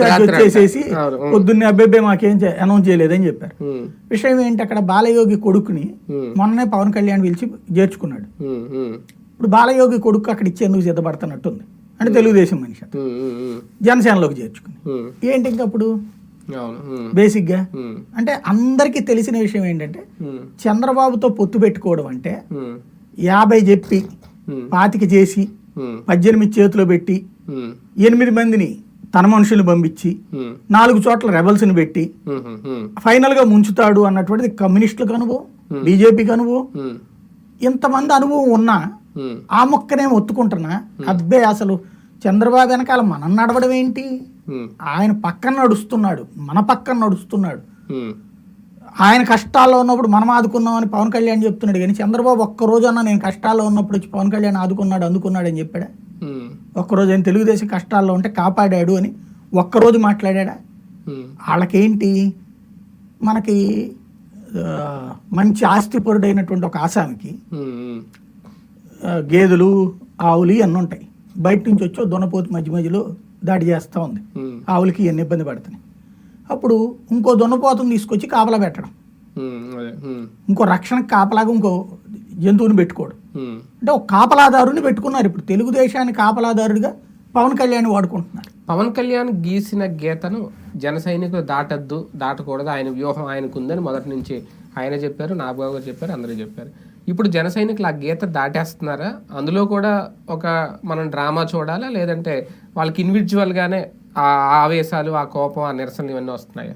వచ్చేసేసి. పొద్దున్నే అబ్బాయి మాకేం అనౌన్స్ చేయలేదని చెప్పారు. విషయం ఏంటి అక్కడ బాలయోగి కొడుకుని మొన్ననే పవన్ కళ్యాణ్ పిలిచి చేర్చుకున్నాడు. ఇప్పుడు బాలయోగి కొడుకు అక్కడ ఇచ్చేందుకు సిద్ధపడుతున్నట్టుంది. అంటే తెలుగుదేశం మనిషి జనసేనలోకి చేర్చుకుని. ఏంటి ఇంకా అప్పుడు? అవును ఉమ్, బేసిక్గా? ఉమ్, అంటే అందరికీ తెలిసిన విషయం ఏంటంటే చంద్రబాబుతో పొత్తు పెట్టుకోవడం అంటే యాభై చెప్పి పాతిక చేసి పద్దెనిమిది చేతిలో పెట్టి ఎనిమిది మందిని తన మనుషులు పంపించి నాలుగు చోట్ల రెబల్స్ని పెట్టి ఉమ్, ఫైనల్గా ముంచుతాడు అన్నటువంటిది కమ్యూనిస్టులకు అనుభవం బీజేపీకి అనుభవం. ఇంతమంది అనుభవం ఉన్నా ఆ మొక్కనే ఒత్తుకుంటున్నా. అబ్బే అసలు చంద్రబాబు వెనకాల మనం నడవడం ఏంటి? ఆయన పక్కన నడుస్తున్నాడు మన పక్కన నడుస్తున్నాడు. ఆయన కష్టాల్లో ఉన్నప్పుడు మనం ఆదుకున్నామని పవన్ కళ్యాణ్ చెప్తున్నాడు కానీ చంద్రబాబు ఒక్క రోజన్నా నేను కష్టాల్లో ఉన్నప్పుడు వచ్చి పవన్ కళ్యాణ్ ఆదుకున్నాడు అందుకున్నాడు అని చెప్పాడా? ఒక్కరోజు ఆయన తెలుగుదేశం కష్టాల్లో ఉంటే కాపాడాడు అని ఒక్కరోజు మాట్లాడా ఉమ్, వాళ్ళకేంటి? మనకి మంచి ఆస్తిపరుడైనటువంటి ఒక ఆసామికి ఉమ్, ఉమ్, ఆ, గేదెలు ఆవులు ఇవన్నీ ఉంటాయి. బయట నుంచి వచ్చి ఓ దున్నపోతు మధ్య మధ్యలో దాడి చేస్తూ ఉంది. ఆవులకి ఇవన్నీ ఇబ్బంది పడుతున్నాయి. అప్పుడు ఇంకో దున్నపోతుని తీసుకొచ్చి కాపలా పెట్టడం. ఇంకో రక్షణకు కాపలాగా ఇంకో జంతువుని పెట్టుకోవడం. ఉమ్, అంటే ఒక కాపలాదారుని పెట్టుకున్నారు. ఇప్పుడు తెలుగుదేశాన్ని కాపలాదారుడిగా పవన్ కళ్యాణ్ వాడుకుంటున్నారు. పవన్ కళ్యాణ్ గీసిన గీతను జన సైనికులు దాటద్దు దాటకూడదు. ఆయన వ్యూహం ఆయనకు ఉందని మొదటి నుంచి ఆయన చెప్పారు నాగబాబు గారు చెప్పారు అందరూ చెప్పారు. ఇప్పుడు జన సైనికులు ఆ గీత దాటేస్తున్నారా? అందులో కూడా ఒక మనం డ్రామా చూడాలా? లేదంటే వాళ్ళకి ఇండివిజువల్గానే ఆ ఆవేశాలు ఆ కోపం ఆ నిరసనలు ఇవన్నీ వస్తున్నాయా?